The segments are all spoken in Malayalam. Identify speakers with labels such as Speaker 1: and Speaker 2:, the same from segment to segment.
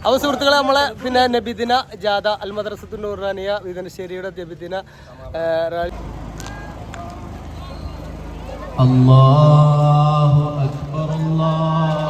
Speaker 1: അപ്പൊ സുഹൃത്തുക്കളെ നമ്മളെ പിന്നെ നബിദിന ജാഥ അൽ മദ്രസത്തു നൂറാനിയ വീതനശ്ശേരിയുടെ നബിദിന റാലി
Speaker 2: അല്ലാഹു അക്ബർ അല്ലാഹു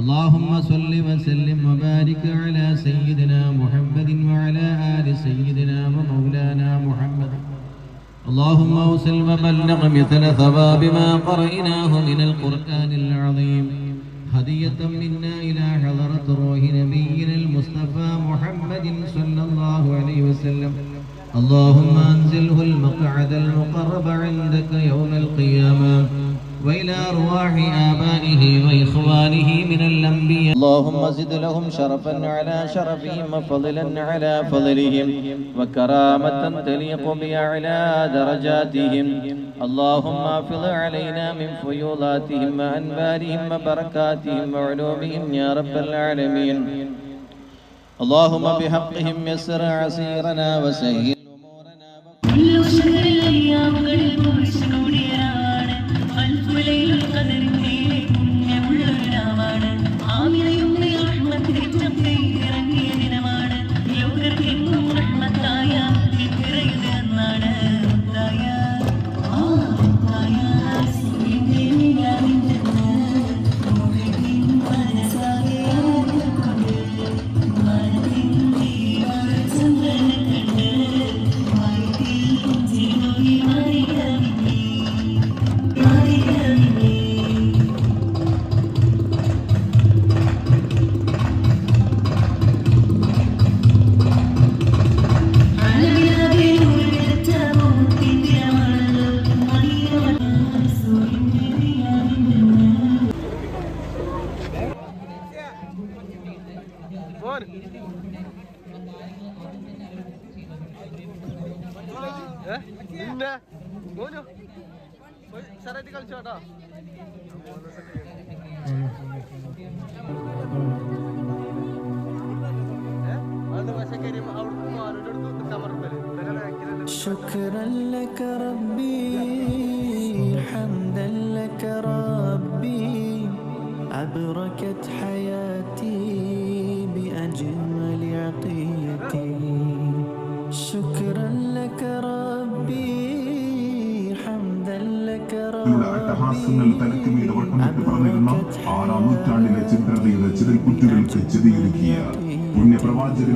Speaker 2: اللهم صل وسلم وبارك على سيدنا محمد وعلى آل سيدنا ومولانا محمد اللهم اوصل وبلغ مثل ثواب ما قرأناه من القرآن العظيم هدية منا إلى حضرة روح نبينا المصطفى محمد صلى الله عليه وسلم اللهم أنزله المقعد المقرب عندك يوم القيامة وإلى أرواح آبائه وإخوانه من الأنبياء. اللهم زد لهم شرفا على شرفهم وفضلا على فضلهم وكرامة تليق بأعلى درجاتهم. اللهم أفض علينا من فيوضاتهم وأنبارهم وبركاتهم وعلومهم يا رب العالمين. اللهم بحقهم يسر عسيرنا وسهل
Speaker 1: പിന്നെ മോനു സാറായിട്ട് കളിച്ചോട്ടോ പക്ഷേ കാര്യം അവിടെ ആരോട് നിൽക്കാൻ പറഞ്ഞു
Speaker 3: شكرا لك ربي حمدا لك ربي أبركت حياتي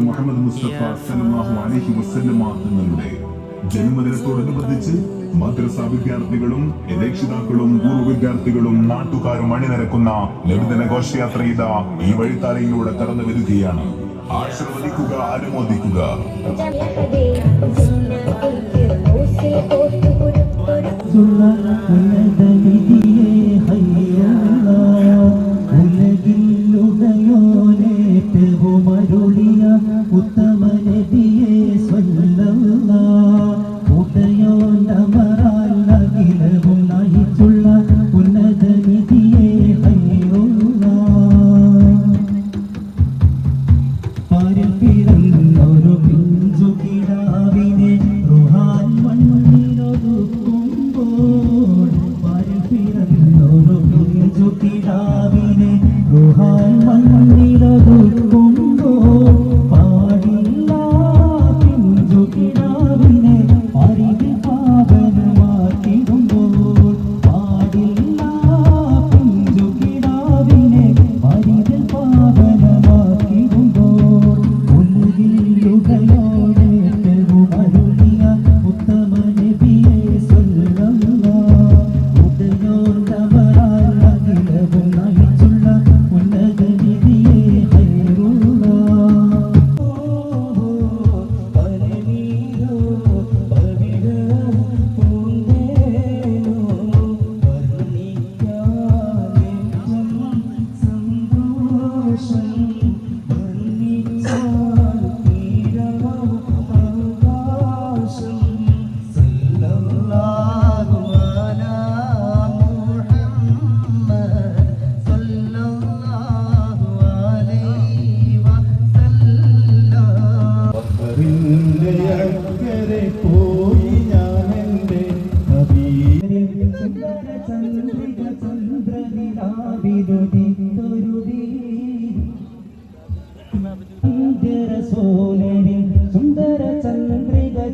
Speaker 4: മുഹമ്മദ് മുസ്തഫ ജന്മദിനത്തോടനുബന്ധിച്ച് മദ്രസ വിദ്യാർത്ഥികളും രക്ഷിതാക്കളും പൂർവ വിദ്യാർത്ഥികളും നാട്ടുകാരും അണിനിരക്കുന്ന ലളിതന ഘോഷയാത്ര ഈ വഴിത്താരയിലൂടെ കടന്നു വരികയാണ് ആശീർവദിക്കുക അനുമോദിക്കുക.
Speaker 5: mentira.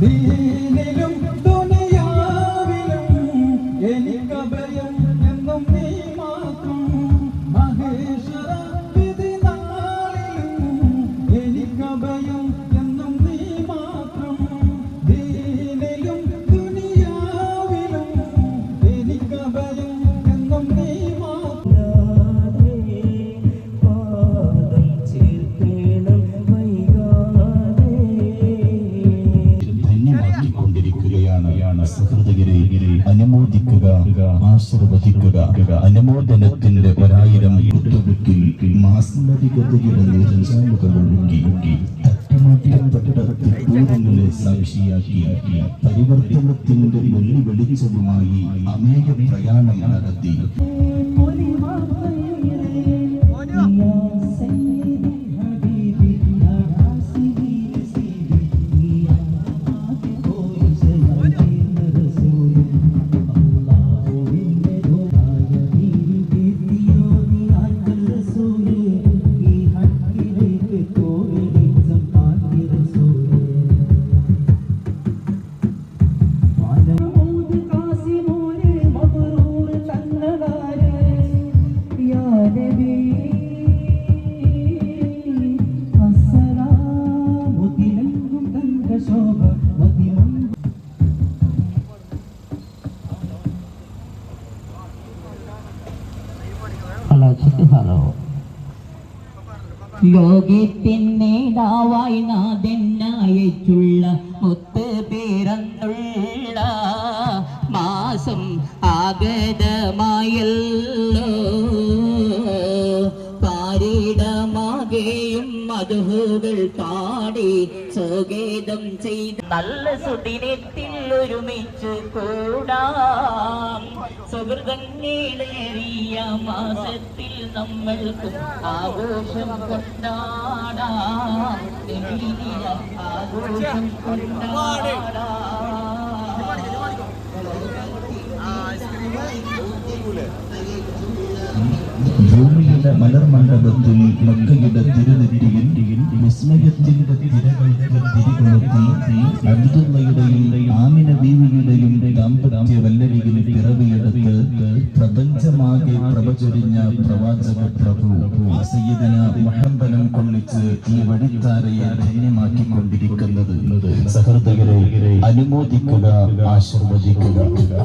Speaker 5: ദീനിലും
Speaker 6: അനുമോദനത്തിന്റെ ഒരായിരം തട്ടിമാറ്റപ്പെട്ട തിട്ടൂരങ്ങളെ സാക്ഷിയാക്കി പരിവർത്തനത്തിന്റെ വെള്ളി വെളിച്ചവുമായി അമേക പ്രയാണം നടത്തി.
Speaker 7: നാഥനയച്ചുള്ള മുത്ത് പിറന്നുള്ള മധുകൾ പാടി സ്വഗേതം ചെയ്ത് നല്ല സുദിനത്തിൽ ഒരുമിച്ച് കൂടാം. സുഹൃതങ്ങളേറിയ മാസത്തിൽ നമ്മൾക്കും ആഘോഷം കൊണ്ടാടാം. ആഘോഷം കൊണ്ടാടാം.
Speaker 6: ഭൂമിയുടെ മലർമണ്ഡപത്തിൽ മക്കയുടെ തിരുനെറ്റിയിൽ വിസ്മയത്തിന്റെ തിരകൾക്ക് തിരികൊളുത്തി അബ്ദുള്ളയുടെയും ആമിന ബീവിയുടെയും ദാമ്പത്യ വല്ലരിയിൽ പിറവിയെടുത്ത് പ്രപഞ്ചമാകെ പ്രവചൊരിഞ്ഞ പ്രവാചക പ്രഭു സയ്യിദിന മഹമ്പനം കൊള്ളിച്ച് ഈ വഴിത്താരയെ ധന്യമാക്കിക്കൊണ്ടിരിക്കുന്നത്. സഹൃദയരെ അനുമോദിക്കുക ആശീർവദിക്കുക.